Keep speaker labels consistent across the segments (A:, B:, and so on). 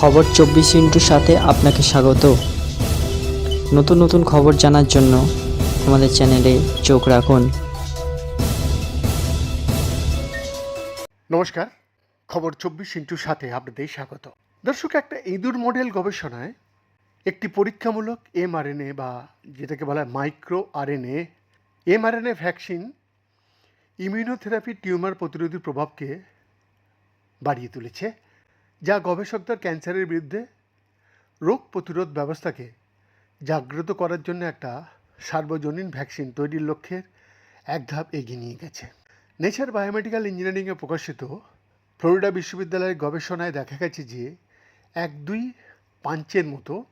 A: খবর চব্বিশ ইন্টুর সাথে আপনাকে স্বাগত। নতুন নতুন খবর জানার জন্য আমাদের চ্যানেলে চোখ রাখুন।
B: নমস্কার, খবর চব্বিশ ইন্টুর সাথে আপনাদের স্বাগত। দর্শক, একটা ইঁদুর মডেল গবেষণায় একটি পরীক্ষামূলক এমআরএনএ বা যেটাকে বলা হয় মাইক্রো আর RNA mRNA vaccine immunotherapy tumour প্রতিরোধী প্রভাবকে বাড়িয়ে তুলেছে। যা গবেষকদের ক্যান্সারের বিরুদ্ধে রোগ প্রতিরোধ ব্যবস্থাকে জাগ্রত করার জন্য একটা সার্বজনীন ভ্যাকসিন তৈরির লক্ষ্যের এক ধাপ এগিয়ে নিয়ে গেছে। নেচার বায়োমেডিক্যাল ইঞ্জিনিয়ারিংয়ে প্রকাশিত ফ্লোরিডা বিশ্ববিদ্যালয়ের গবেষণায় দেখা গেছে যে এক দুই পাঞ্চের মতো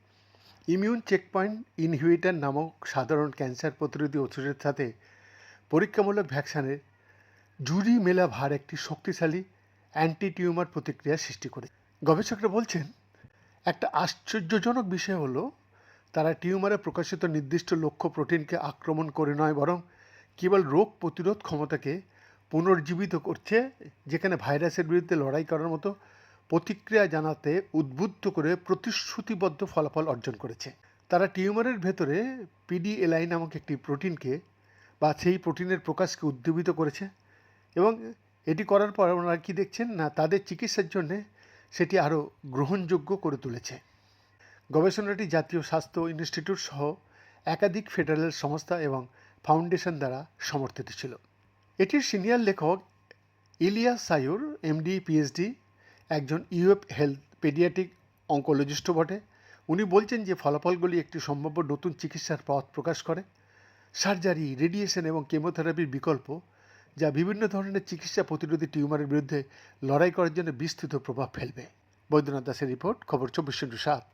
B: ইমিউন চেকপয়েন্ট ইনহিবিটার নামক সাধারণ ক্যান্সার প্রতিরোধী ওষুধের সাথে পরীক্ষামূলক ভ্যাকসিনের জুরি মেলা ভার একটি শক্তিশালী অ্যান্টি টিউমার প্রতিক্রিয়া সৃষ্টি করে। গবেষকরা বলছেন, একটা আশ্চর্যজনক বিষয় হলো, তারা টিউমারে প্রকাশিত নির্দিষ্ট লক্ষ্য প্রোটিনকে আক্রমণ করে নয়, বরং কেবল রোগ প্রতিরোধ ক্ষমতাকে পুনর্জীবিত করছে, যেখানে ভাইরাসের বিরুদ্ধে লড়াই করার মতো প্রতিক্রিয়া জানাতে উদ্বুদ্ধ করে প্রতিশ্রুতিবদ্ধ ফলাফল অর্জন করেছে। তারা টিউমারের ভেতরে পিডিএলআই নামক একটি প্রোটিনকে বা সেই প্রোটিনের প্রকাশকে উদ্দীপিত করেছে এবং এটি করার পর ওনারা কী দেখছেন? না, তাদের চিকিৎসার জন্যে সেটি আরও গ্রহণযোগ্য করে তুলেছে। গবেষণাটি জাতীয় স্বাস্থ্য ইনস্টিটিউট সহ একাধিক ফেডারেল সংস্থা এবং ফাউন্ডেশন দ্বারা সমর্থিত ছিল। এটির সিনিয়র লেখক ইলিয়াস সায়ুর, এমডি, পিএইচডি, একজন ইউএফ হেলথ পেডিয়াটিক অঙ্কোলজিস্টও বটে। উনি বলছেন যে ফলাফলগুলি একটি সম্ভাব্য নতুন চিকিৎসার পথ প্রকাশ করে। সার্জারি, রেডিয়েশন এবং কেমোথেরাপির বিকল্প যা বিভিন্ন ধরনের চিকিৎসা প্রতিরোধী টিউমারের বিরুদ্ধে লড়াই করার জন্য বিস্তৃত প্রভাব ফেলবে। বৈদ্যনাথ দাসের রিপোর্ট, খবর চব্বিশ সাত।